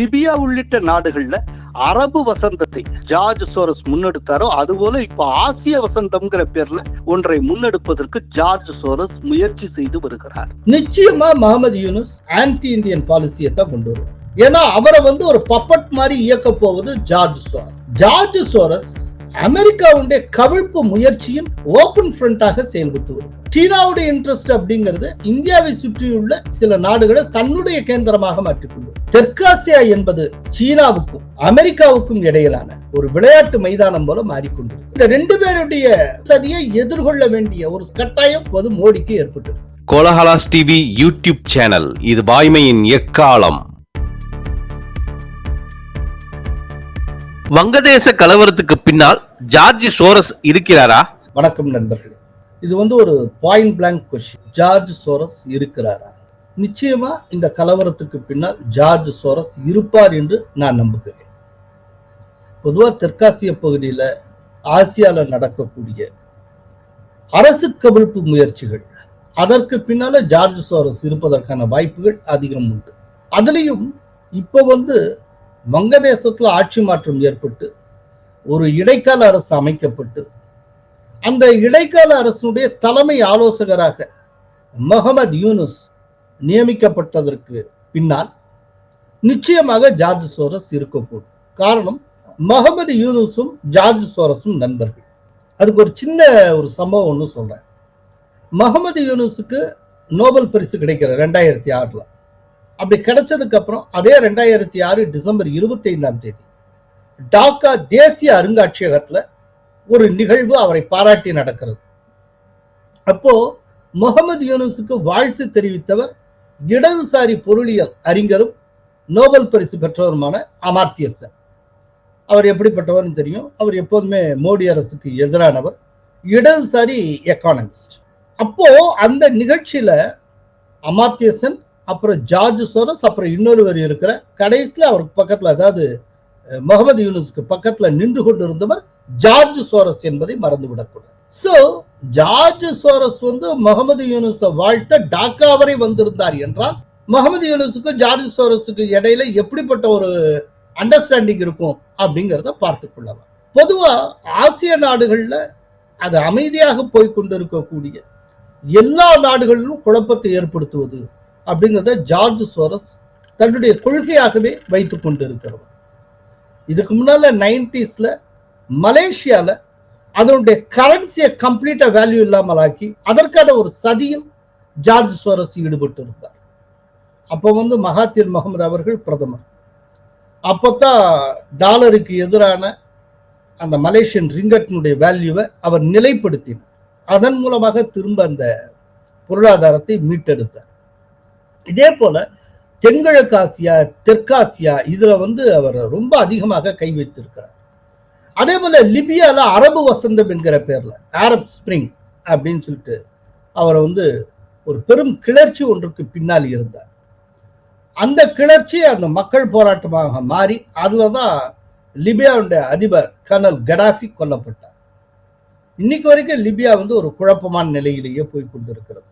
Libya உள்ளிட்ட நாடுகள்ல அரபு வசந்தத்தை ஜார்ஜ் சோரஸ் முன்னெடுத்தாரோ அதுபோல இப்ப ஆசிய வசந்தம்ங்கிற பேர்ல ஒன்றை முன்னெடுப்பதற்கு ஜார்ஜ் சோரஸ் முயற்சி செய்து வருகிறார். நிச்சயமா முகமது யூனுஸ் ஆன்டி இந்தியன் பாலிசியை தான் கொண்டு வருவார். ஏன்னா அவரை வந்து ஒரு பப்பட் மாதிரி இயக்க போவது ஜார்ஜ் சோரஸ். ஜார்ஜ் சோரஸ் அமெரிக்காவுடைய கவிழ்ப்பு முயற்சியின் ஓபன் ஃப்ரண்டாக செயல்பட்டு வருகிறது சீனாவுடைய இன்ட்ரெஸ்ட் அப்படிங்கிறது இந்தியாவை சுற்றியுள்ள சில நாடுகளை தன்னுடைய கேந்திரமாக மாற்றிக்கொள்ளும். தெற்காசியா என்பது சீனாவுக்கும் அமெரிக்காவுக்கும் இடையிலான ஒரு விளையாட்டு மைதானம் போல மாறிக்கொண்டு இந்த ரெண்டு பேருடைய சதியை எதிர்கொள்ள வேண்டிய ஒரு கட்டாயம் பொது மோடிக்கு ஏற்பட்டது கோலஹலாஸ் டிவி யூடியூப் சேனல் இது வாய்மையின் எக்காலம். வங்கதேச கலவரத்துக்கு பின்னால் ஜார்ஜ் சோரஸ் இருக்கிறாரா? வணக்கம் நண்பர்களே. இது வந்து ஒரு point blank question George Soros இருக்கிறாரா? நிச்சயமா இந்த கலவரத்துக்கு பின்னால் ஜார்ஜ் சோரஸ் இருப்பார் என்று நான் நம்புகிறேன். பொதுவா தெற்காசிய பகுதியில ஆசியால நடக்கக்கூடிய அரசு கவிழ்ப்பு முயற்சிகள் அதற்கு பின்னால ஜார்ஜ் சோரஸ் இருப்பதற்கான வாய்ப்புகள் அதிகம் உண்டு. அதுலயும் இப்போ வந்து வங்கதேசத்துல ஆட்சி மாற்றம் ஏற்பட்டு ஒரு இடைக்கால அரசு அமைக்கப்பட்டு அந்த இடைக்கால அரசுடைய தலைமை ஆலோசகராக முகமது யூனுஸ் நியமிக்கப்பட்டதற்கு பின்னால் நிச்சயமாக ஜார்ஜ் சோரஸ் இருக்கக்கூடும். காரணம் முகமது யூனுஸும் ஜார்ஜ் சோரஸும் நண்பர்கள். அதுக்கு ஒரு சின்ன ஒரு சம்பவம் ஒன்று சொல்றேன். முகமது யூனுஸுக்கு நோபல் பரிசு கிடைக்கிற ரெண்டாயிரத்தி ஆறுல அப்படி கிடைச்சதுக்கு அப்புறம் அதே ரெண்டாயிரத்தி ஆறு டிசம்பர் இருபத்தி ஐந்தாம் தேதி டாக்கா தேசிய அருங்காட்சியகத்துல ஒரு நிகழ்வு அவரை பாராட்டி நடக்கிறது. அப்போ முகமது யூனுஸுக்கு வாழ்த்து தெரிவித்தவர் இடதுசாரி பொருளியல் அறிஞரும் நோபல் பரிசு பெற்றவருமான அமார்த்திய சென் அவர் எப்படிப்பட்டவர்னு தெரியும். அவர் எப்போதுமே மோடி அரசுக்கு எதிரானவர் இடதுசாரி எக்கானமிஸ்ட் அப்போ அந்த நிகழ்ச்சியில அமார்த்திய சென் அப்புறம் ஜார்ஜ் சோரஸ் அப்புறம் இன்னொருவர் இருக்கிற கடைசியில அவருக்கு பக்கத்துல அதாவது முகமது யூனுஸ்க்கு பக்கத்துல நின்று கொண்டிருந்தவர் ஜார்ஜ் சோரஸ் என்பதை மறந்துவிடக்கூடாது. சோ ஜார்ஜ் சோரஸ் வந்து முகமது யூனுஸை வாழ்த்த டாக்கா வரை வந்திருந்தார் என்றால் முகமது யூனுஸுக்கும் ஜார்ஜ் சோரஸுக்கு இடையில எப்படிப்பட்ட ஒரு அண்டர்ஸ்டாண்டிங் இருக்கும் அப்படிங்கிறத பார்த்து கொள்ளலாம். பொதுவா ஆசிய நாடுகள்ல அது அமைதியாக போய் கொண்டிருக்கக்கூடிய எல்லா நாடுகளிலும் குழப்பத்தை ஏற்படுத்துவது அப்படிங்கிறத ஜார்ஜ் சோரஸ் தன்னுடைய கொள்கையாகவே வைத்துக் கொண்டிருக்கிறவர். இதுக்கு முன்னால நைன்டிஸ்ல மலேசியால அதனுடைய கரன்சியை கம்ப்ளீட்டா வேல்யூ இல்லாமல் ஆக்கி அதற்கான ஒரு சதியில் ஜார்ஜ் சோரஸ் ஈடுபட்டு இருந்தார் அப்போ வந்து மகாத்தீர் முகமது அவர்கள் பிரதமர். அப்போத்தான் டாலருக்கு எதிரான அந்த மலேசியன் ரிங்கட்டினுடைய வேல்யூவை அவர் நிலைப்படுத்தினார். அதன் மூலமாக திரும்ப அந்த பொருளாதாரத்தை மீட்டெடுத்தார். இதே போல தென்கிழக்கு ஆசியா தெற்காசியா இதுல வந்து அவர் ரொம்ப அதிகமாக கை வைத்திருக்கிறார். அதே போல லிபியால அரபு வசந்தம் என்கிற பேர்ல அரப் ஸ்பிரிங் அப்படின்னு சொல்லிட்டு அவரை வந்து ஒரு பெரும் கிளர்ச்சி ஒன்றுக்கு பின்னால் இருந்தார். அந்த கிளர்ச்சி அந்த மக்கள் போராட்டமாக மாறி அதுலதான் லிபியாவுடைய அதிபர் கர்னல் கடாஃபி கொல்லப்பட்டார். இன்னைக்கு வரைக்கும் லிபியா வந்து ஒரு குழப்பமான நிலையிலேயே போய் கொண்டிருக்கிறது.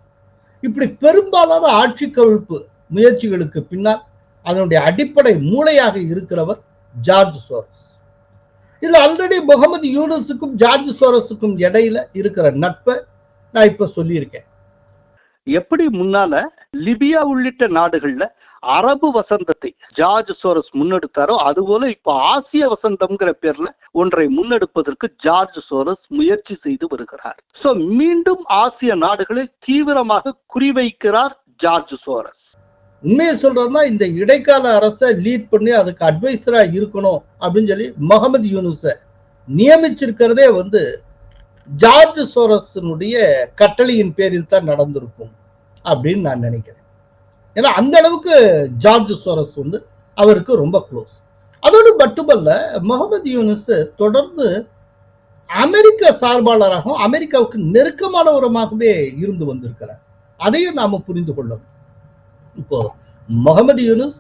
இப்படி பெரும்பாலான ஆட்சி கவிழ்ப்பு முயற்சிகளுக்கு பின்னால் அதனுடைய அடிப்படை மூளையாக இருக்கிறவர் ஜார்ஜ் சோரஸ். இது ஆல்ரெடி முகமது யூனஸுக்கும் ஜார்ஜ் சோரஸுக்கும் இடையில இருக்கிற நட்பை நான் இப்ப சொல்லியிருக்கேன். எப்படி முன்னால லிபியா உள்ளிட்ட நாடுகள்ல அரபு வசந்தத்தை ஜார்ஜ் சோரஸ் முன்னெடுத்தாரோ அதுபோல இப்ப ஆசிய வசந்தம்ங்கிற பேர்ல ஒன்றை முன்னெடுப்பதற்கு ஜார்ஜ் சோரஸ் முயற்சி செய்து வருகிறார். சோ மீண்டும் ஆசிய நாடுகளை தீவிரமாக குறிவைக்கிறார் ஜார்ஜ் சோரஸ். உண்மையை சொல்றதுன்னா இந்த இடைக்கால அரசை லீட் பண்ணி அதுக்கு அட்வைசரா இருக்கணும் அப்படின்னு சொல்லி முகமது யூனுஸை நியமிச்சிருக்கிறதே வந்து ஜார்ஜ் சோரஸினுடைய கட்டளையின் பேரில் தான் நடந்திருக்கும் அப்படின்னு நான் நினைக்கிறேன். ஏன்னா அந்த அளவுக்கு ஜார்ஜ் சோரஸ் வந்து அவருக்கு ரொம்ப க்ளோஸ் அதோடு மட்டுமல்ல முகமது யூனிஸ் தொடர்ந்து அமெரிக்க சார்பாளராகவும் அமெரிக்காவுக்கு நெருக்கமானவரமாகவே இருந்து வந்திருக்கிறார். அதையும் நாம புரிந்து கொள்ளணும். இப்போ முகமது யூனிஸ்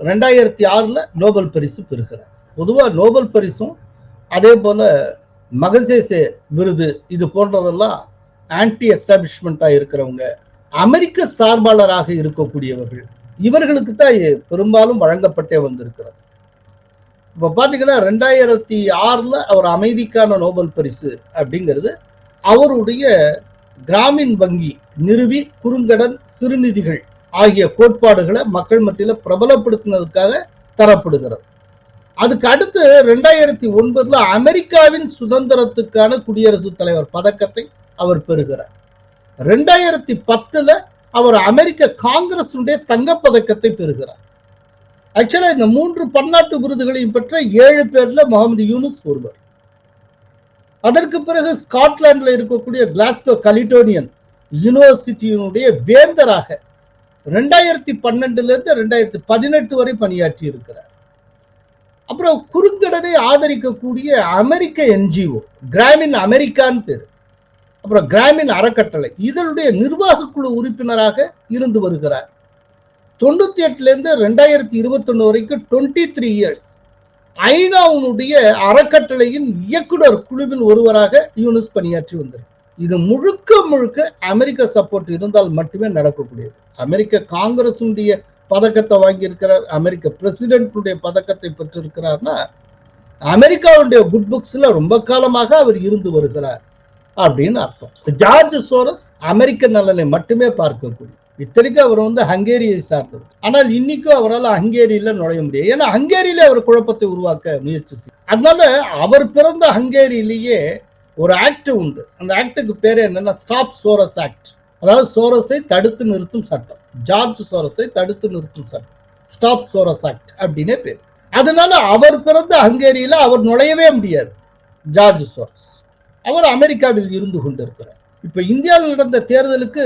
ரெண்டாயிரத்தி ஆறுல நோபல் பரிசு பெறுகிறார். பொதுவா நோபல் பரிசும் அதே போல மகசேசே விருது இது போன்றதெல்லாம் ஆன்டி எஸ்டாப்ளிஷ்மெண்டா இருக்கிறவங்க அமெரிக்க சார்பாளராக இருக்கக்கூடியவர்கள் இவர்களுக்கு தான் பெரும்பாலும் வழங்கப்பட்டே வந்திருக்கிறது. இப்ப பாத்தீங்கன்னா ரெண்டாயிரத்தி ஆறுல அவர் அமைதிக்கான நோபல் பரிசு அப்படிங்கிறது அவருடைய கிராமின் வங்கி நிறுவி குறுங்கடன் சிறுநிதிகள் ஆகிய கோட்பாடுகளை மக்கள் மத்தியில பிரபலப்படுத்தினதுக்காக தரப்படுகிறது. அதுக்கு அடுத்து ரெண்டாயிரத்தி ஒன்பதுல அமெரிக்காவின் சுதந்திரத்துக்கான குடியரசுத் தலைவர் பதக்கத்தை அவர் பெறுகிறார். ரெண்டாயிரத்தி பத்துல அவர் அமெரிக்க காங்கிரசுடைய தங்கப்பதக்கத்தை பெறுகிறார். ஆக்சுவலா இந்த மூன்று பன்னாட்டு விருதுகளையும் பெற்ற ஏழு பேர்ல முகமது யூனுஸ் ஒருவர். அதற்கு பிறகு ஸ்காட்லாண்டில் இருக்கக்கூடிய கிளாஸ்கோ கலிடோனியன் யூனிவர்சிட்டியினுடைய வேந்தராக ரெண்டாயிரத்தி பன்னெண்டுல இருந்து ரெண்டாயிரத்தி பதினெட்டு வரை பணியாற்றி இருக்கிறார். அப்புறம் குறுங்கடனை ஆதரிக்கக்கூடிய அமெரிக்க என்ஜிஓ கிராமின் அமெரிக்கான்னு பேர். அப்புறம் கிராமின் அறக்கட்டளை. இதனுடைய நிர்வாக குழு உறுப்பினராக இருந்து வருகிறார். தொண்ணூத்தி எட்டுல இருந்து ரெண்டாயிரத்தி இருபத்தி வரைக்கும் டுவெண்ட்டி த்ரீ இயர்ஸ் ஐநாவுடைய அறக்கட்டளையின் இயக்குனர் குழுவில் ஒருவராக யூனிஸ் பணியாற்றி வந்தார். இது முழுக்க முழுக்க அமெரிக்க சப்போர்ட் இருந்தால் மட்டுமே நடக்கக்கூடியது. அமெரிக்க காங்கிரசுடைய பதக்கத்தை வாங்கியிருக்கிறார் அமெரிக்க பிரசிடென்ட்டுடைய பதக்கத்தை பெற்றிருக்கிறார்னா அமெரிக்காவுடைய குட் புக்ஸ்ல ரொம்ப காலமாக அவர் இருந்து வருகிறார். அப்படின்னு அர்த்தம். ஜார்ஜ் சோரஸ் அமெரிக்க நலனை மட்டுமே பார்க்கக்கூடிய இத்தனைக்கும் அவர் வந்து ஹங்கேரியை சார்ந்தவர். ஆனால் இன்னைக்கும் அவரால் ஹங்கேரியில நுழைய முடியாது. ஏன்னா ஹங்கேரியில அவர் குழப்பத்தை உருவாக்க முயற்சி செய்யும் அதனால அவர் பிறந்த ஹங்கேரியிலேயே ஒரு ஆக்ட் உண்டு. அந்த ஆக்டுக்கு பேர் என்னன்னா ஸ்டாப் சோரஸ் ஆக்ட் அதாவது சோரஸை தடுத்து நிறுத்தும் சட்டம். ஜார்ஜ் சோரஸை தடுத்து நிறுத்தும் சட்டம். ஸ்டாப் சோரஸ் ஆக்ட் அப்படின்னே பேர். அதனால அவர் பிறந்த ஹங்கேரியில அவர் நுழையவே முடியாது ஜார்ஜ் சோரஸ். அவர் அமெரிக்காவில் இருந்து கொண்டிருக்கிறார். இப்ப இந்தியாவில் நடந்த தேர்தலுக்கு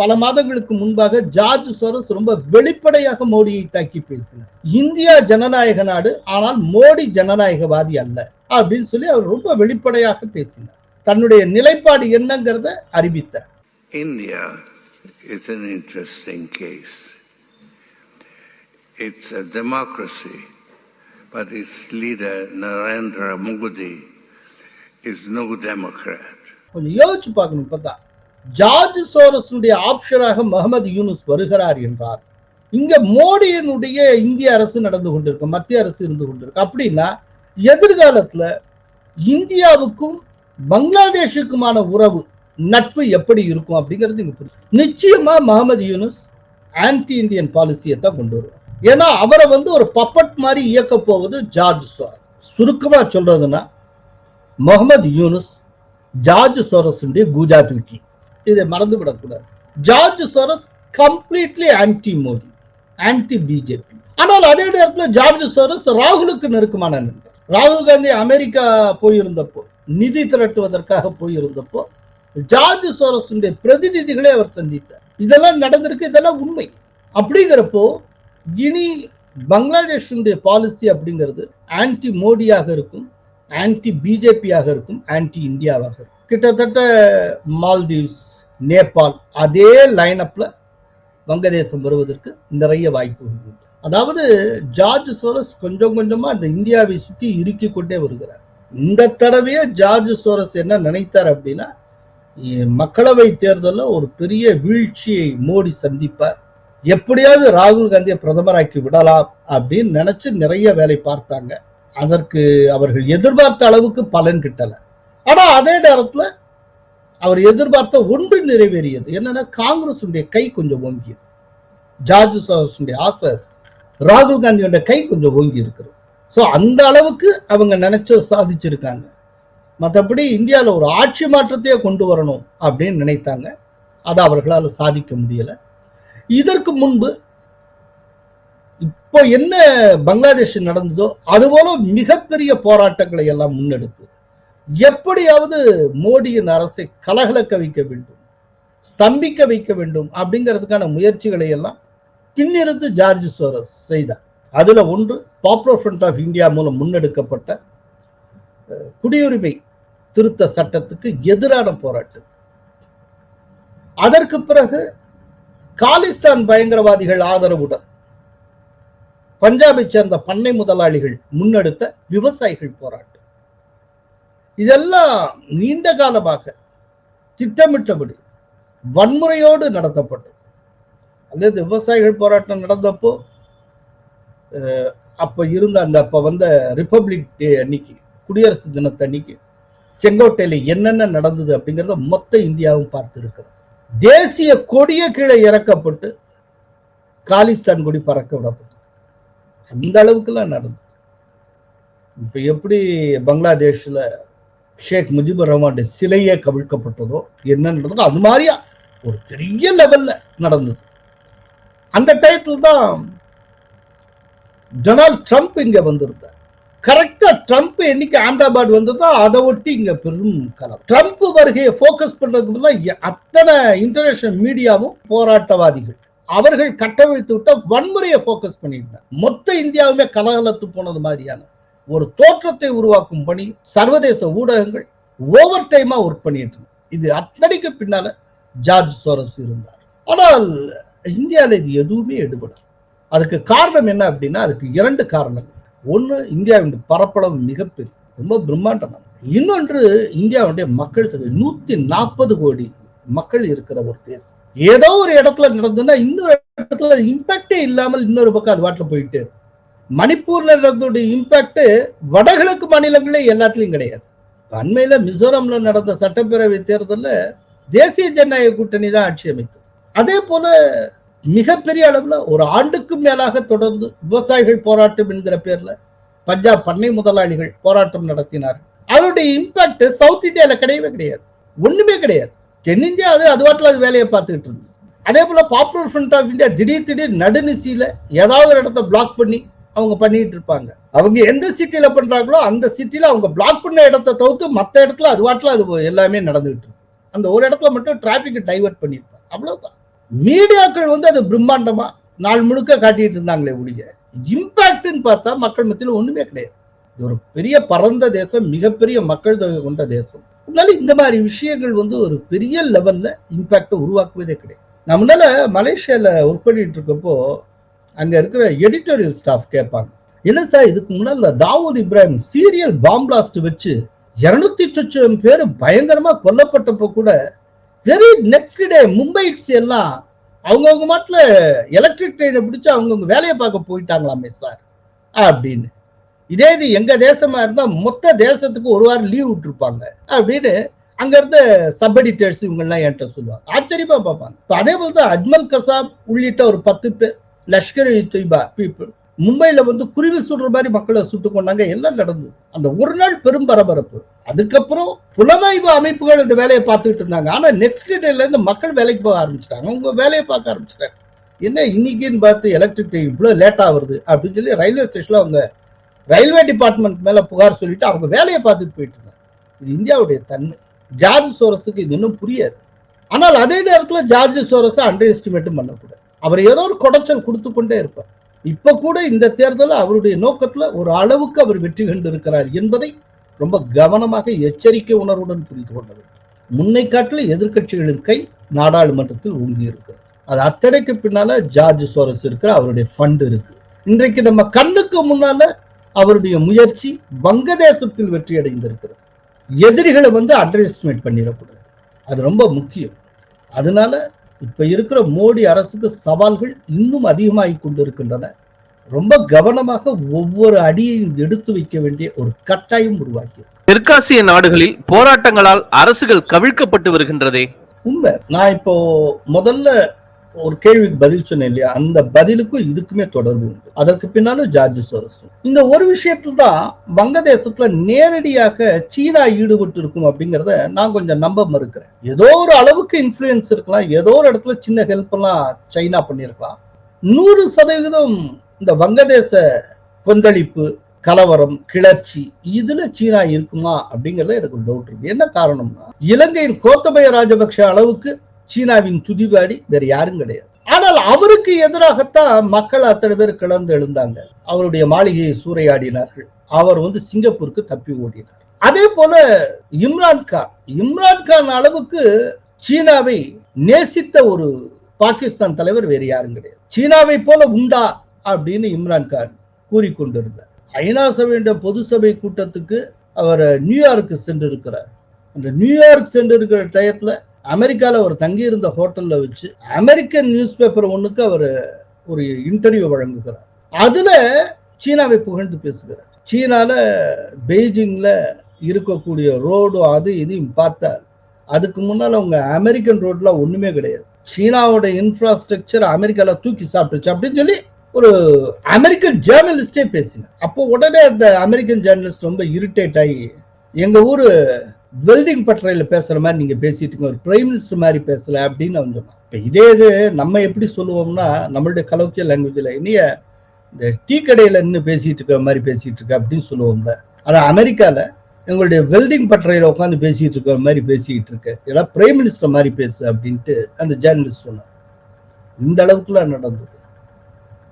பல மாதங்களுக்கு முன்பாக ஜார்ஜ் சோரஸ் ரொம்ப வெளிப்படையாக மோடியை தாக்கி பேசினார். இந்தியா ஜனநாயக நாடு ஆனால் மோடி ஜனநாயகவாதி அல்ல அப்படின்னு சொல்லி அவர் ரொம்ப வெளிப்படையாக பேசினார். தன்னுடைய நிலைப்பாடு என்னங்கிறத அறிவித்தார். India it's an interesting case. It's a democracy, but its leader, Narendra Modi, is no democrat கொஞ்சம் யோசிச்சு பார்க்கணும் பார்த்தா. ஜார்ஜ் சோரஸுடைய ஆப்ஷனாக முகமது யூனுஸ் வருகிறார் என்றார். இங்க மோடியினுடைய இந்திய அரசு நடந்து கொண்டிருக்கு மத்திய அரசு இருந்து கொண்டிருக்கு. அப்படின்னா எதிர்காலத்துல இந்தியாவுக்கும் பங்களாதேஷுக்குமான உறவு நட்பு எப்படி இருக்கும் அப்படிங்கிறது இங்க புரியும். நிச்சயமா முகமது யூனுஸ் ஆன்டி இந்தியன் பாலிசியை தான் கொண்டு வருவார். ஏன்னா அவரை வந்து ஒரு பப்பட் மாதிரி இயக்க போவது ஜார்ஜ் சோரன் சுருக்கமா சொல்றதுன்னா முகமது யூனுஸ் ஜார்ஜ் சோரஸுடைய கூஜா தூக்கி. இதை மறந்து விடக்கூடாது George Soros completely anti Modi anti BJP ஆனால் அதே நேரத்தில் ஜார்ஜ் சோரஸ் ராகுலுக்கு நெருக்கமான நண்பர். ராகுல் காந்தி அமெரிக்கா போயிருந்தப்போ நிதி திரட்டுவதற்காக போயிருந்தப்போ ஜார்ஜ் சோரஸுடைய பிரதிநிதிகளை அவர் சந்தித்தார். இதெல்லாம் நடந்திருக்கு இதெல்லாம் உண்மை. அப்படிங்கிறப்போ இனி பங்களாதேஷுடைய பாலிசி அப்படிங்கிறது ஆன்டி மோடியாக இருக்கும். ஆன்டி பிஜேபியாக இருக்கும் ஆன்டி இந்தியாவாக இருக்கும். கிட்டத்தட்ட மால்தீவ்ஸ் நேபாள் அதே லைனப்பில் வங்கதேசம் வருவதற்கு நிறைய வாய்ப்புகள் உண்டு. அதாவது ஜார்ஜ் சோரஸ் கொஞ்சம் கொஞ்சமா அந்த இந்தியாவை சுற்றி இறுக்கி கொண்டே வருகிறார். இந்த தடவையே ஜார்ஜ் சோரஸ் என்ன நினைத்தார் அப்படின்னா மக்களவை தேர்தலில் ஒரு பெரிய வீழ்ச்சியை மோடி சந்திப்பார். எப்படியாவது ராகுல் காந்தியை பிரதமராக்கி விடலாம் அப்படின்னு நினைச்சு நிறைய வேலை பார்த்தாங்க. அதற்கு அவர்கள் எதிர்பார்த்த அளவுக்கு பலன் கிட்டல. ஆனா அதே நேரத்துல அவர் எதிர்பார்த்த ஒன்று நிறைவேறியது. என்னன்னா காங்கிரசுடைய கை கொஞ்சம் ஓங்கியது. ஜார்ஜ் சோரஸுடைய ஆசை அது. ராகுல் காந்தியோட கை கொஞ்சம் ஓங்கி இருக்கிறது. சோ அந்த அளவுக்கு அவங்க நினைச்ச சாதிச்சிருக்காங்க. மற்றபடி இந்தியாவில் ஒரு ஆட்சி மாற்றத்தையே கொண்டு வரணும் அப்படின்னு நினைத்தாங்க. அதை அவர்களால் சாதிக்க முடியல. இதற்கு முன்பு இப்போ என்ன பங்களாதேஷ் நடந்ததோ அதுபோல மிகப்பெரிய போராட்டங்களை எல்லாம் முன்னெடுத்து எப்படியாவது மோடியின் அரசை கலகலக்க வைக்க வேண்டும் ஸ்தம்பிக்க வைக்க வேண்டும் அப்படிங்கிறதுக்கான முயற்சிகளை எல்லாம் பின்னிருந்து ஜார்ஜ் சோரஸ் செய்தார். அதுல ஒன்று பாப்புலர் ஃப்ரண்ட் ஆஃப் இந்தியா மூலம் முன்னெடுக்கப்பட்ட குடியுரிமை திருத்த சட்டத்துக்கு எதிரான போராட்டம். அதற்கு பிறகு காலிஸ்தான் பயங்கரவாதிகள் ஆதரவுடன் பஞ்சாபை சேர்ந்த பண்ணை முதலாளிகள் முன்னெடுத்த விவசாயிகள் போராட்டம். இதெல்லாம் நீண்ட காலமாக திட்டமிட்டபடி வன்முறையோடு நடத்தப்பட்டது. அல்லது விவசாயிகள் போராட்டம் நடந்தப்போ அப்போ அப்ப இருந்த அந்த அப்ப வந்த ரிப்பப்ளிக் டே அன்னைக்கு குடியரசு தினத்தை அன்னைக்கு செங்கோட்டையில என்னென்ன நடந்தது அப்படிங்கறத மொத்த இந்தியாவும் பார்த்து இருக்கிறது தேசிய கொடிய கீழே இறக்கப்பட்டு காலிஸ்தான் கொடி பறக்க விடப்பட்டது. அந்த அளவுக்குலாம் நடந்தது. இப்போ எப்படி பங்களாதேஷ்ல ஷேக் முஜிபுர் ரஹ்மான் சிலையே கவிழ்க்கப்பட்டதோ என்ன நடந்ததோ அது மாதிரியா ஒரு பெரிய லெவல்ல நடந்தது. அந்த டயத்தில் தான் டொனால்ட் ட்ரம்ப் இங்க வந்திருந்தார். கரெக்டா ட்ரம்ப் என்னைக்கு அஹமதாபாத் வந்ததோ அதை ஒட்டி இங்க பெரும் கலம் ட்ரம்ப் வருகையை ஃபோக்கஸ் பண்றதுக்கு தான் அத்தனை இன்டர்நேஷனல் மீடியாவும் போராட்டவாதிகள். அவர்கள் கட்டவிழ்த்து விட்ட வன்முறையை போக்கஸ் பண்ணிட்டாங்க மொத்த இந்தியாவுமே கலகலத்து போனது மாதிரியான ஒரு தோற்றத்தை உருவாக்கும் பணி சர்வதேச ஊடகங்கள் ஓவர் டைமா ஒர்க் பண்ணிட்டு இது அத்தனைக்கு பின்னால ஜார்ஜ் சோரஸ் இருந்தார். ஆனால் இந்தியாவில் இது எதுவுமே எடுபடும் அதுக்கு காரணம் என்ன அப்படின்னா அதுக்கு இரண்டு காரணங்கள். ஒன்று இந்தியாவின் பரப்பளவு மிகப்பெரிய ரொம்ப பிரம்மாண்டமானது இன்னொன்று இந்தியாவுடைய மக்கள் தொகை நூத்தி நாற்பது கோடி மக்கள் இருக்கிற ஒரு தேசம். ஏதோ ஒரு இடத்துல நடந்ததுன்னா இன்னொரு இடத்துல இம்பாக்டே இல்லாமல் இன்னொரு பக்கம் அது வாட்டில் போயிட்டே மணிப்பூர்ல நடந்ததுடைய இம்பாக்ட் வடகிழக்கு மாநிலங்களே எல்லாத்துலயும் கிடையாது. அண்மையில மிசோரம்ல நடந்த சட்டப்பேரவை தேர்தலில் தேசிய ஜனநாயக கூட்டணி தான் ஆட்சி அமைத்தது. அதே போல மிகப்பெரிய அளவுல ஒரு ஆண்டுக்கும் மேலாக தொடர்ந்து விவசாயிகள் போராட்டம் என்கிற பேர்ல பஞ்சாப் பண்ணை முதலாளிகள் போராட்டம் நடத்தினார் அதனுடைய இம்பாக்ட் சவுத் இந்தியால கிடையவே கிடையாது. ஒண்ணுமே கிடையாது. தென்னிந்தியா அது அது வாட்டில் அது வேலையை பார்த்துக்கிட்டு இருந்தது. அதே போல பாப்புலர் ஃப்ரண்ட் ஆஃப் இந்தியா திடீர் திடீர் நடுநிசியில ஏதாவது ஒரு இடத்த பிளாக் பண்ணி அவங்க பண்ணிட்டு இருப்பாங்க. அவங்க எந்த சிட்டியில் பண்றாங்களோ அந்த சிட்டியில் அவங்க பிளாக் பண்ண இடத்த தவிர்த்து மற்ற இடத்துல அது வாட்டில் அது எல்லாமே நடந்துகிட்டு இருக்கு. அந்த ஒரு இடத்துல மட்டும் டிராபிக் டைவர்ட் பண்ணியிருப்பாங்க. அவ்வளவுதான். மீடியாக்கள் வந்து அது பிரம்மாண்டமா நாள் முழுக்க காட்டிட்டு இருந்தாங்களே ஒழிய இம்பாக்ட்னு பார்த்தா மக்கள் மத்தியில் ஒண்ணுமே கிடையாது. இது ஒரு பெரிய பரந்த தேசம் மிகப்பெரிய மக்கள் தொகை கொண்ட தேசம். அதனால இந்த மாதிரி விஷயங்கள் வந்து ஒரு பெரிய லெவல்ல இம்பாக்டை உருவாக்குவதே கிடையாது. நான் முன்னால மலேசியால ஒர்க் பண்ணிட்டு இருக்கப்போ அங்க இருக்கிற எடிட்டோரியல் ஸ்டாஃப் கேட்பாங்க என்ன சார் இதுக்கு முன்னால தாவூத் இப்ராஹிம் சீரியல் பாம்பிளாஸ்ட் வச்சு இருநூத்தி சொச்சம் பேர் பயங்கரமா கொல்லப்பட்டப்போ கூட வெரி நெக்ஸ்ட் டே மும்பைட்ஸ் எல்லாம் அவங்கவுங்க மாட்டில் எலக்ட்ரிக் ட்ரெயினை பிடிச்சி அவங்கவுங்க வேலையை பார்க்க போயிட்டாங்களாமே சார் அப்படின்னு. இதே இது எங்க தேசமா இருந்தா மொத்த தேசத்துக்கு ஒரு வாரம் லீவ் விட்டுருப்பாங்க. அப்படின்னு அங்க இருந்த சப் எடிட்டர்ஸ் இவங்க எல்லாம் என்கிட்ட சொல்லுவாங்க. ஆச்சரியமா பார்ப்பாங்க. அதே போல தான் அஜ்மல் கசாப் உள்ளிட்ட ஒரு பத்து பேர் லஷ்கர் இ தொய்பா பீப்புள் மும்பைல வந்து குருவி சுடுற மாதிரி மக்களை சுட்டு கொண்டாங்க. எல்லாம் நடந்தது? அந்த ஒரு நாள் பெரும் பரபரப்பு. அதுக்கப்புறம் புலனாய்வு அமைப்புகள் இந்த வேலையை பார்த்துக்கிட்டு இருந்தாங்க. ஆனா நெக்ஸ்ட் டேல இருந்து மக்கள் வேலைக்கு போக ஆரம்பிச்சிட்டாங்க. அவங்க வேலையை பார்க்க ஆரம்பிச்சிட்டாங்க. என்ன இன்னைக்குன்னு பார்த்து எலக்ட்ரிக் ட்ரெயின் இவ்வளவு லேட்டா வருது அப்படின்னு சொல்லி ரயில்வே ஸ்டேஷன்ல அவங்க ரயில்வே டிபார்ட்மெண்ட் மேல புகார் சொல்லிட்டு அவங்க வேலையை பார்த்துட்டு போயிட்டு இருந்தாங்க. இது இந்தியாவுடைய தன்மை. ஜார்ஜ் சோரஸுக்கு இது இன்னும் புரியாது. ஆனால் அதே நேரத்தில் ஜார்ஜ் சோரஸை அண்டர் எஸ்டிமேட்டும் பண்ணக்கூடாது. அவர் ஏதோ ஒரு குடைச்சல் கொடுத்து கொண்டே இருப்பார். இப்ப கூட இந்த தேர்தலில் அவருடைய நோக்கத்துல ஒரு அளவுக்கு அவர் வெற்றி கண்டு இருக்கிறார் என்பதை ரொம்ப கவனமாக எச்சரிக்கை உணர்வுடன் புரிந்து கொள்ள வேண்டும். முன்னை காட்டில் எதிர்க்கட்சிகளின் கை நாடாளுமன்றத்தில் ஓங்கி இருக்கிறது. அது அத்தடைக்கு பின்னால ஜார்ஜ் சோரஸ் இருக்கிற அவருடைய ஃபண்ட் இருக்கு. இன்றைக்கு நம்ம கண்ணுக்கு முன்னால அவருடைய முயற்சி வங்கதேசத்தில் வெற்றி அடைந்திருக்கிறது எதிரிகளை வந்து அண்டர் எஸ்டிமேட் பண்ணிடக்கூடாது. அது ரொம்ப முக்கியம். அதனால இப்ப இருக்கிற மோடி அரசுக்கு சவால்கள் இன்னும் அதிகமாகி கொண்டிருக்கின்றன. ரொம்ப கவனமாக ஒவ்வொரு அடியையும் எடுத்து வைக்க வேண்டிய ஒரு கட்டாயம் உருவாக்கி தெற்காசிய நாடுகளில் போராட்டங்களால் அரசுகள் கவிழ்க்கப்பட்டு வருகின்றதே. உண்மை. நான் இப்போ முதல்ல ஒரு கேள்விக்கு பதில் சொன்னேன் இல்லையா? அந்த பதிலுக்கும் இதுக்குமே தொடர்பு உண்டு. அதற்கு பின்னாலும் ஜார்ஜ் சோரஸ் இந்த ஒரு விஷயத்துல தான் வங்கதேசத்துல நேரடியாக சீனா ஈடுபட்டு இருக்கும் அப்படிங்கறத நான் கொஞ்சம் நம்ப மறுக்கிறேன். ஏதோ ஒரு அளவுக்கு இன்ஃபுளுயன்ஸ் இருக்கலாம். ஏதோ ஒரு இடத்துல சின்ன ஹெல்ப் எல்லாம் சைனா பண்ணியிருக்கலாம். நூறு சதவீதம் இந்த வங்கதேச கொந்தளிப்பு கலவரம் கிளர்ச்சி இதுல சீனா இருக்குமா அப்படிங்கறத எனக்கு டவுட் இருக்கு. என்ன காரணம்னா இலங்கையின் கோத்தபய ராஜபக்ஷ அளவுக்கு சீனாவின் துதிபாடி வேற யாரும் கிடையாது. ஆனால் அவருக்கு எதிராகத்தான் மக்கள் அத்தனை பேர் கிளர்ந்து எழுந்தாங்க. அவருடைய மாளிகையை சூறையாடினார்கள். அவர் வந்து சிங்கப்பூருக்கு தப்பி ஓடினார். அதே போல இம்ரான்கான் இம்ரான்கான் அளவுக்கு சீனாவை நேசித்த ஒரு பாகிஸ்தான் தலைவர் வேறு யாரும் கிடையாது. சீனாவை போல உண்டா அப்படின்னு இம்ரான்கான் கூறிக்கொண்டிருந்தார். ஐநா சபையுடைய பொது சபை கூட்டத்துக்கு அவர் நியூயார்க்கு சென்றிருக்கிறார். அந்த நியூயார்க் சென்றிருக்கிற டயத்துல அமெரிக்காவில் அவர் தங்கியிருந்த ஹோட்டலில் வச்சு அமெரிக்கன் நியூஸ் பேப்பர் ஒன்றுக்கு அவர் ஒரு இன்டர்வியூ வழங்குகிறார். அதில் சீனாவை புகழ்ந்து பேசுகிறார். சீனால பெய்ஜிங்கில் இருக்கக்கூடிய ரோடும் அது இதையும் பார்த்தார் அதுக்கு முன்னால் அவங்க அமெரிக்கன் ரோட்லாம் ஒன்றுமே கிடையாது. சீனாவோட இன்ஃப்ராஸ்ட்ரக்சர் அமெரிக்காவில் தூக்கி சாப்பிட்டுச்சு அப்படின்னு சொல்லி ஒரு அமெரிக்கன் ஜேர்னலிஸ்டே பேசினார். அப்போ உடனே அந்த அமெரிக்கன் ஜேர்னலிஸ்ட் ரொம்ப இரிட்டேட் ஆகி எங்கள் ஊர் வெல்டிங் பட்டறையில் பேசுகிற மாதிரி நீங்கள் பேசிட்டு இருக்கீங்க. ஒரு பிரைம் மினிஸ்டர் மாதிரி பேசலை அப்படின்னு அவன் சொன்னான். இப்போ இதே இது நம்ம எப்படி சொல்லுவோம்னா நம்மளுடைய கலோக்கிய லாங்குவேஜில் இனிய இந்த டீ கடையில் நின்று பேசிட்டு இருக்கிற மாதிரி பேசிட்டு இருக்க அப்படின்னு சொல்லுவோம்ல. அது அமெரிக்காவில் எங்களுடைய வெல்டிங் பட்டறையில் உட்காந்து பேசிட்டு இருக்கிற மாதிரி பேசிக்கிட்டு இருக்க. இதெல்லாம் பிரைம் மினிஸ்டர் மாதிரி பேசு அப்படின்ட்டு அந்த ஜேர்னலிஸ்ட் சொன்னார் இந்த அளவுக்குலாம் நடந்தது.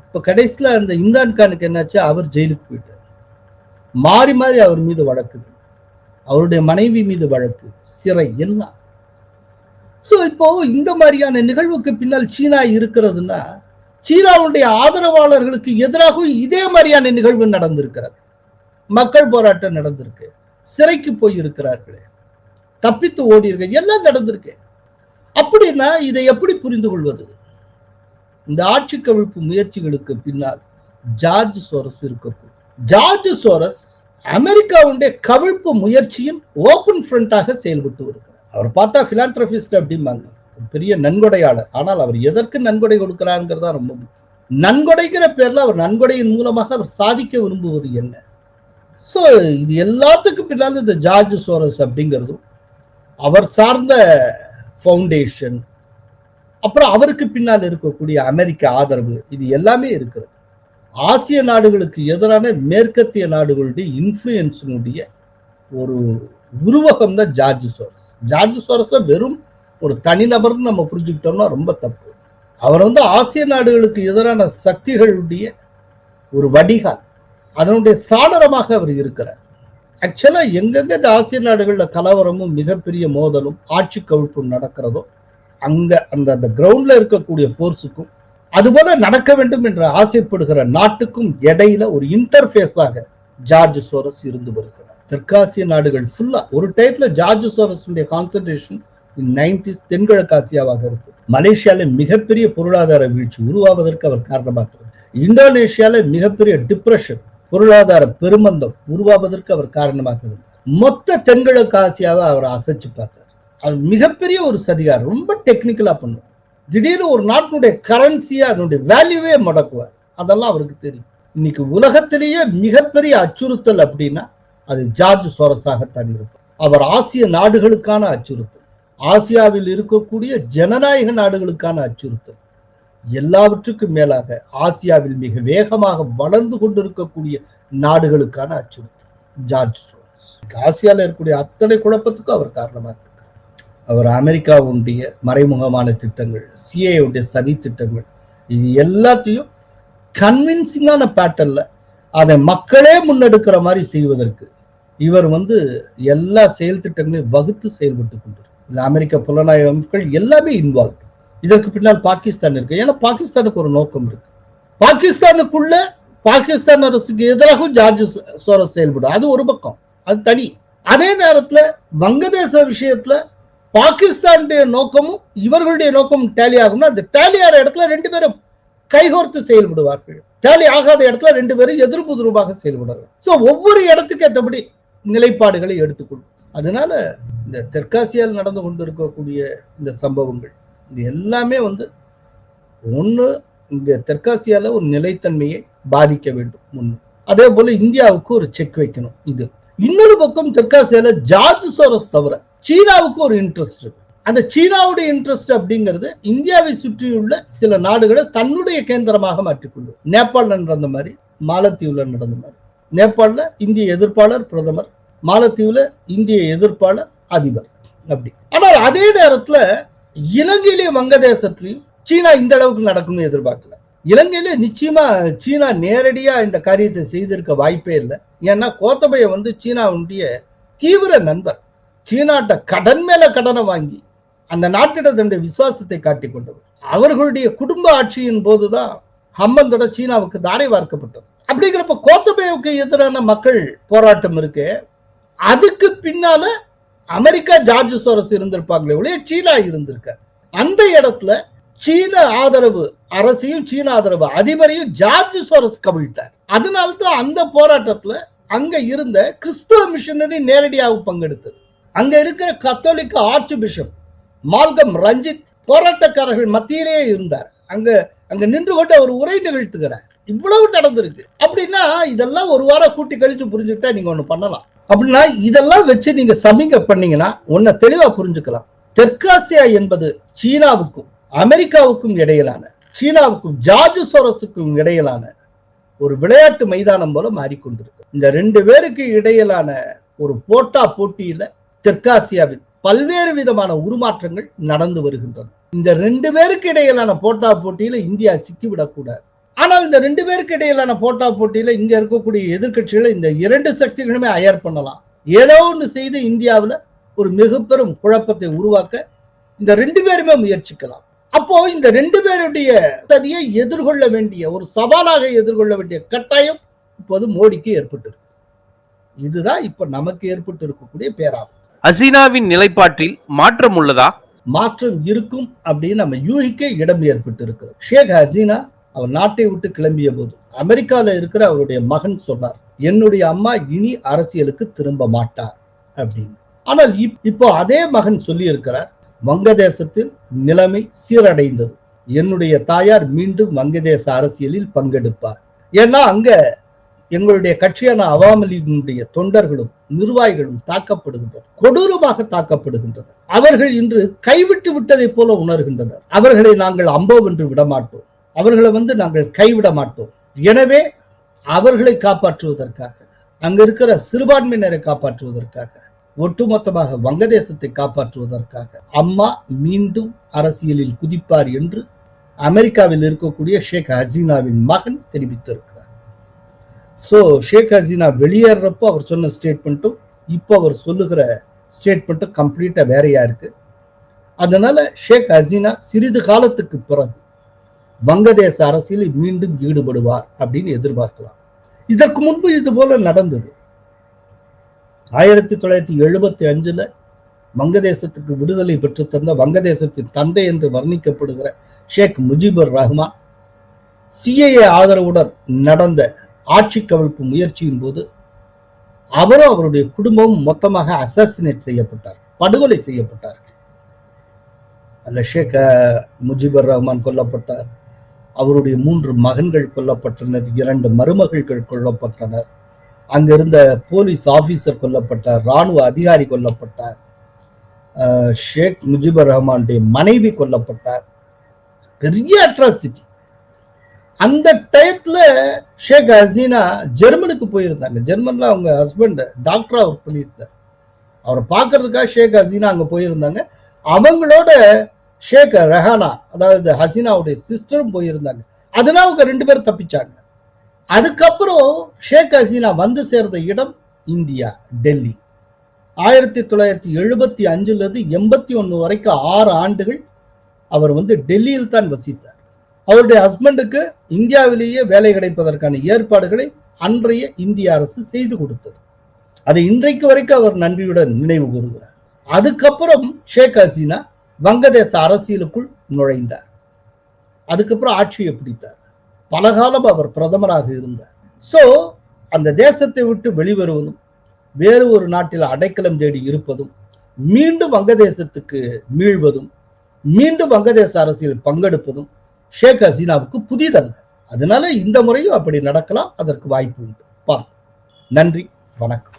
இப்போ கடைசியில் அந்த இம்ரான் கானுக்கு என்னாச்சு? அவர் ஜெயிலுக்கு போயிட்டார். மாறி மாறி அவர் மீது வழக்குகள் அவருடைய மனைவி மீது வழக்கு சிறை எல்லாம். சோ இப்போ இந்த மாதிரியான நிகழ்வுக்கு பின்னால் சீனா இருக்கிறதுன்னா சீனாவுடைய ஆதரவாளர்களுக்கு எதிராகவும் இதே மாதிரியான நிகழ்வு நடந்திருக்கிறது. மக்கள் போராட்டம் நடந்திருக்கு. சிறைக்கு போய் இருக்கிறார்களே தப்பித்து ஓடியிருக்க எல்லாம் நடந்திருக்கு. அப்படின்னா இதை எப்படி புரிந்து கொள்வது? இந்த ஆட்சி கவிழ்ப்பு முயற்சிகளுக்கு பின்னால் ஜார்ஜ் சோரஸ் இருக்கக்கூடும். ஜார்ஜ் சோரஸ் அமெரிக்காவுடைய கவிழ்ப்பு முயற்சியின் ஓபன் ஃப்ரண்டாக செயல்பட்டு வருகிறார். அவர் பார்த்தா பிலாந்திரபிஸ்ட் அப்படிம்பாங்க. ஒரு பெரிய நன்கொடையாளர். ஆனால் அவர் எதற்கு நன்கொடை கொடுக்கிறாருங்கிறது தான் ரொம்ப நன்கொடைங்கிற பேர்ல அவர் நன்கொடையின் மூலமாக அவர் சாதிக்க விரும்புவது என்ன? ஸோ இது எல்லாத்துக்கும் பின்னால் இந்த ஜார்ஜ் சோரஸ் அப்படிங்கிறதும் அவர் சார்ந்த ஃபவுண்டேஷன் அப்புறம் அவருக்கு பின்னால் இருக்கக்கூடிய அமெரிக்க ஆதரவு இது எல்லாமே இருக்கிறது. ஆசிய நாடுகளுக்கு எதிரான மேற்கத்திய நாடுகளுடைய இன்ஃப்ளூயன்ஸினுடைய ஒரு உருவகம் தான் ஜார்ஜ் சோரஸ் ஜார்ஜ் சோரஸ வெறும் ஒரு தனிநபர்னு நம்ம புரிஞ்சுக்கிட்டோம்னா ரொம்ப தப்பு. அவர் வந்து ஆசிய நாடுகளுக்கு எதிரான சக்திகளுடைய ஒரு வடிகால். அதனுடைய சாளரமாக அவர் இருக்கிறார். ஆக்சுவலாக எங்கெங்க இந்த ஆசிய நாடுகளில் கலவரமும் மிகப்பெரிய மோதலும் ஆட்சி கவிழ்ப்பும் நடக்கிறதோ அங்க அந்த அந்த கிரவுண்ட்ல இருக்கக்கூடிய போர்ஸுக்கும் அதுபோல நடக்க வேண்டும் என்று ஆசைப்படுகிற நாட்டுக்கும் இடையில ஒரு இன்டர்ஃபேஸாக ஜார்ஜ் சோரஸ் இருந்து வருகிறார். தெற்காசிய நாடுகள் ஃபுல்லா ஒரு டயத்துல ஜார்ஜ் சோரஸுடைய கான்சன்ட்ரேஷன் நைன்டிஸ் தென்கிழக்காசியாவாக இருக்கு. மலேசியால மிகப்பெரிய பொருளாதார வீழ்ச்சி உருவாவதற்கு அவர் காரணமாக இந்தோனேஷியால மிகப்பெரிய டிப்ரெஷன் பொருளாதார பெருமந்தம் உருவாவதற்கு அவர் காரணமாக இருந்தார். மொத்த தென்கிழக்கு ஆசியாவை அவர் அசைச்சு பார்த்தார். அது மிகப்பெரிய ஒரு சதிகாரம் ரொம்ப டெக்னிக்கலா பண்ணுவார். திடீர்னு ஒரு நாட்டினுடைய கரன்சியை அதனுடைய வேல்யூவே முடக்குவார். அதெல்லாம் அவருக்கு தெரியும். இன்னைக்கு உலகத்திலேயே மிகப்பெரிய அச்சுறுத்தல் அப்படின்னா அது ஜார்ஜ் சோரஸாகத்தான் இருக்கும். அவர் ஆசிய நாடுகளுக்கான அச்சுறுத்தல். ஆசியாவில் இருக்கக்கூடிய ஜனநாயக நாடுகளுக்கான அச்சுறுத்தல். எல்லாவற்றுக்கும் மேலாக ஆசியாவில் மிக வேகமாக வளர்ந்து கொண்டிருக்கக்கூடிய நாடுகளுக்கான அச்சுறுத்தல். George Soros. ஆசியாவில் இருக்கக்கூடிய அத்தனை குழப்பத்துக்கும் அவர் காரணமாக அவர் அமெரிக்காவுடைய மறைமுகமான திட்டங்கள் சிஏவுடைய சதி திட்டங்கள் இது எல்லாத்தையும் கன்வின்சிங்கான பேட்டர்ல அதை மக்களே முன்னெடுக்கிற மாதிரி செய்வதற்கு இவர் வந்து எல்லா செயல் திட்டங்களையும் வகுத்து செயல்பட்டு கொண்டிருக்கிறார். இந்த அமெரிக்க புலனாய்வு அமைப்புகள் எல்லாமே இன்வால்வ் இதற்கு பின்னால் பாகிஸ்தான் இருக்கு. ஏன்னா பாகிஸ்தானுக்கு ஒரு நோக்கம் இருக்கு. பாகிஸ்தானுக்குள்ள பாகிஸ்தான் அரசுக்கு எதிராகவும் ஜார்ஜ் சோரஸ் செயல்படும் அது ஒரு பக்கம். அது தனி. அதே நேரத்துல வங்கதேச விஷயத்துல பாகிஸ்தானுடைய நோக்கமும் இவர்களுடைய நோக்கமும் டேலி ஆகும்னா அந்த டேலி ஆகிற இடத்துல ரெண்டு பேரும் கைகோர்த்து செயல்படுவார்கள் டேலி ஆகாத இடத்துல ரெண்டு பேரும் எதிர்புதுருவாக செயல்படுவார்கள் ஸோ ஒவ்வொரு இடத்துக்கு ஏற்றபடி நிலைப்பாடுகளை எடுத்துக்கொள்ளும் அதனால இந்த தெற்காசியாவில் நடந்து கொண்டிருக்கக்கூடிய இந்த சம்பவங்கள் இது எல்லாமே வந்து ஒண்ணு இங்க தெற்காசியால ஒரு நிலைத்தன்மையை பாதிக்க வேண்டும். ஒன்று அதே போல இந்தியாவுக்கு ஒரு செக் வைக்கணும். இது இன்னொரு பக்கம் தெற்காசியால ஜார்ஜ் சோரஸ் தவிர சீனாவுக்கு ஒரு இன்ட்ரெஸ்ட் இருக்கு. அந்த சீனாவுடைய இன்ட்ரெஸ்ட் அப்படிங்கிறது இந்தியாவை சுற்றியுள்ள சில நாடுகளை தன்னுடைய கேந்திரமாக மாற்றிக்கொள்ளும். நேபாள் நடந்த மாதிரி மாலத்தீவுல நடந்த மாதிரி. நேபாள்ல இந்திய எதிர்ப்பாளர் பிரதமர் மாலத்தீவுல இந்திய எதிர்ப்பாளர் அதிபர் அப்படி. ஆனால் அதே நேரத்துல இலங்கையிலையும் வங்கதேசத்திலையும் சீனா இந்த அளவுக்கு நடக்கும்னு எதிர்பார்க்கல. இலங்கையில நிச்சயமா சீனா நேரடியா இந்த காரியத்தை செய்திருக்க வாய்ப்பே இல்லை. ஏன்னா கோத்தபய வந்து சீனாவுடைய தீவிர நண்பர். சீனாட்ட கடன் மேல கடனை வாங்கி அந்த நாட்டிடத்தினுடைய விசுவாசத்தை காட்டிக் கொண்டவர். அவர்களுடைய குடும்ப ஆட்சியின் போதுதான் ஹம்மந்தோட சீனாவுக்கு தாரை வார்க்கப்பட்டது. அப்படிங்கிறப்ப கோத்தபயவுக்கு எதிரான மக்கள் போராட்டம் இருக்கு. அதுக்கு பின்னால அமெரிக்கா ஜார்ஜ் சோரஸ் இருந்திருப்பாங்களே ஒழிய சீனா இருந்திருக்க அந்த இடத்துல சீன ஆதரவு அரசையும் சீன ஆதரவு அதிபரையும் ஜார்ஜ் சோரஸ் கவிழ்த்தார். அதனால்தான் அந்த போராட்டத்துல அங்க இருந்த கிறிஸ்துவ மிஷனரி நேரடியாக பங்கெடுத்தது. அங்க இருக்கிற கத்தோலிக்க ஆர்ச் பிஷப் மால்கம் ரஞ்சித் போராட்டக்காரர்கள் மத்தியிலேயே இருந்தார். அங்க அங்க நின்று கொண்டு அவர் உரை நிகழ்த்துகிறார். இவ்வளவு நடந்திருக்கு. அப்படின்னா இதெல்லாம் ஒரு வாரம் கூட்டி கழிச்சு புரிஞ்சுக்கிட்டா நீங்க ஒண்ணு பண்ணலாம். அப்படின்னா இதெல்லாம் வச்சு நீங்க சமிங்க பண்ணீங்கன்னா உன்னை தெளிவா புரிஞ்சுக்கலாம். தெற்காசியா என்பது சீனாவுக்கும் அமெரிக்காவுக்கும் இடையிலான சீனாவுக்கும் ஜார்ஜ் சோரஸுக்கும் இடையிலான ஒரு விளையாட்டு மைதானம் போல மாறிக்கொண்டிருக்கு. இந்த ரெண்டு பேருக்கு இடையிலான ஒரு போட்டா போட்டியில தெற்காசியாவில் பல்வேறு விதமான உருமாற்றங்கள் நடந்து வருகின்றன. இந்த ரெண்டு பேருக்கு இடையிலான போட்டா போட்டியில இந்தியா சிக்கிவிடக்கூடாது. ஆனால் இந்த ரெண்டு பேருக்கு இடையிலான போட்டா போட்டியில இங்க இருக்கக்கூடிய எதிர்க்கட்சிகளை இந்த இரண்டு சக்திகளுமே அயர் பண்ணலாம். ஏதோ ஒன்று செய்து இந்தியாவில் ஒரு மிக பெரும் குழப்பத்தை உருவாக்க இந்த ரெண்டு பேருமே முயற்சிக்கலாம். அப்போ இந்த ரெண்டு பேருடைய சதியை எதிர்கொள்ள வேண்டிய ஒரு சவாலாக எதிர்கொள்ள வேண்டிய கட்டாயம் இப்போது மோடிக்கு ஏற்பட்டிருக்கு. இதுதான் இப்ப நமக்கு ஏற்பட்டு இருக்கக்கூடிய பேராபத்து. ஹசீனாவின் நிலைப்பாட்டில் மாற்றம் உள்ளதா? மாற்றம் இருக்கும் அப்படின்னு நம்ம யூகிக்க இடம் ஏற்பட்டு இருக்கிறது ஷேக் ஹசீனா அவர் நாட்டை விட்டு கிளம்பிய போது அமெரிக்கால இருக்கிற அவருடைய மகன் சொன்னார் என்னுடைய அம்மா இனி அரசியலுக்கு திரும்ப மாட்டார் அப்படின்னு. ஆனால் இப்- இப்போ அதே மகன் சொல்லி இருக்கிறார் வங்கதேசத்தில் நிலைமை சீரடைந்தது. என்னுடைய தாயார் மீண்டும் வங்கதேச அரசியலில் பங்கெடுப்பார். ஏன்னா அங்க எங்களுடைய கட்சியான அவாமி லீகினுடைய தொண்டர்களும் நிர்வாகிகளும் தாக்கப்படுகின்றனர். கொடூரமாக தாக்கப்படுகின்றனர். அவர்கள் இன்று கைவிட்டு விட்டதை போல உணர்கின்றனர். அவர்களை நாங்கள் அம்போவென்று விட மாட்டோம் அவர்களை வந்து நாங்கள் கைவிட மாட்டோம். எனவே அவர்களை காப்பாற்றுவதற்காக அங்க இருக்கிற சிறுபான்மையினரை காப்பாற்றுவதற்காக ஒட்டுமொத்தமாக வங்கதேசத்தை காப்பாற்றுவதற்காக அம்மா மீண்டும் அரசியலில் குதிப்பார் என்று அமெரிக்காவில் இருக்கக்கூடிய ஷேக் ஹசீனாவின் மகன் தெரிவித்திருக்கிறார். சோ ஷேக் ஹசீனா வெளியேறப்போ அவர் சொன்ன ஸ்டேட்மெண்ட்டும் இப்போ அவர் சொல்லுகிற ஸ்டேட்மெண்ட்டும் கம்ப்ளீட்டா வேறையா இருக்கு. அதனால ஷேக் ஹசீனா சிறிது காலத்துக்கு பிறகு வங்கதேச அரசியலில் மீண்டும் ஈடுபடுவார் அப்படின்னு எதிர்பார்க்கலாம். இதற்கு முன்பு இது போல நடந்தது. ஆயிரத்தி தொள்ளாயிரத்தி எழுபத்தி அஞ்சுல வங்கதேசத்துக்கு விடுதலை பெற்று தந்த வங்கதேசத்தின் தந்தை என்று வர்ணிக்கப்படுகிற ஷேக் முஜிபுர் ரஹ்மான் சிஏஏ ஆதரவுடன் நடந்த ஆட்சி கவிழ்ப்பு முயற்சியின் போது அவரும் அவருடைய குடும்பமும் மொத்தமாக அசாசினேட் செய்யப்பட்டார் படுகொலை செய்யப்பட்டார் அல்ல ஷேக் முஜிபுர் ரஹ்மான் கொல்லப்பட்டார். அவருடைய மூன்று மகன்கள் கொல்லப்பட்டனர் இரண்டு மருமகள்கள் கொல்லப்பட்டனர். அங்கிருந்த போலீஸ் ஆபீசர் கொல்லப்பட்டார் ராணுவ அதிகாரி கொல்லப்பட்டார் ஷேக் முஜிபுர் ரஹ்மானுடைய மனைவி கொல்லப்பட்டார். பெரிய அட்ராசிட்டி அந்த டயத்துல ஷேக் ஹசீனா ஜெர்மனுக்கு போயிருந்தாங்க. ஜெர்மன்ல அவங்க ஹஸ்பண்ட் டாக்டரா ஒர்க் பண்ணிட்டு அவரை பார்க்கறதுக்காக ஷேக் ஹசீனா அங்க போயிருந்தாங்க. அவங்களோட ஷேக் ரெஹானா அதாவது ஹசீனாவுடைய சிஸ்டரும் போயிருந்தாங்க. அதனால அவங்க ரெண்டு பேரும் தப்பிச்சாங்க. அதுக்கப்புறம் ஷேக் ஹசீனா வந்து சேர்ந்த இடம் இந்தியா டெல்லி. ஆயிரத்தி தொள்ளாயிரத்தி எழுபத்தி அஞ்சுலேருந்து எண்பத்தி ஒன்று வரைக்கும் ஆறு ஆண்டுகள் அவர் வந்து டெல்லியில் தான் வசித்தார். அவருடைய ஹஸ்பண்டுக்கு இந்தியாவிலேயே வேலை கிடைப்பதற்கான ஏற்பாடுகளை அன்றைய இந்திய அரசு செய்து கொடுத்தது. அதை இன்றைக்கு வரைக்கும் அவர் நன்றியுடன் நினைவு கூறுகிறார். அதுக்கப்புறம் ஷேக் ஹசீனா வங்கதேச அரசியலுக்குள் நுழைந்தார். அதுக்கப்புறம் ஆட்சியை பிடித்தார். பலகாலம் அவர் பிரதமராக இருந்தார். சோ அந்த தேசத்தை விட்டு வெளிவருவதும் வேறு ஒரு நாட்டில் அடைக்கலம் தேடி இருப்பதும் மீண்டும் வங்கதேசத்துக்கு மீழ்வதும் மீண்டும் வங்கதேச அரசியல் பங்கெடுப்பதும் ஷேக் ஹசீனாவுக்கு புதிதல்ல. அதனால இந்த முறையும் அப்படி நடக்கலாம் அதற்கு வாய்ப்பு உண்டு. பார்ப்போம். நன்றி வணக்கம்.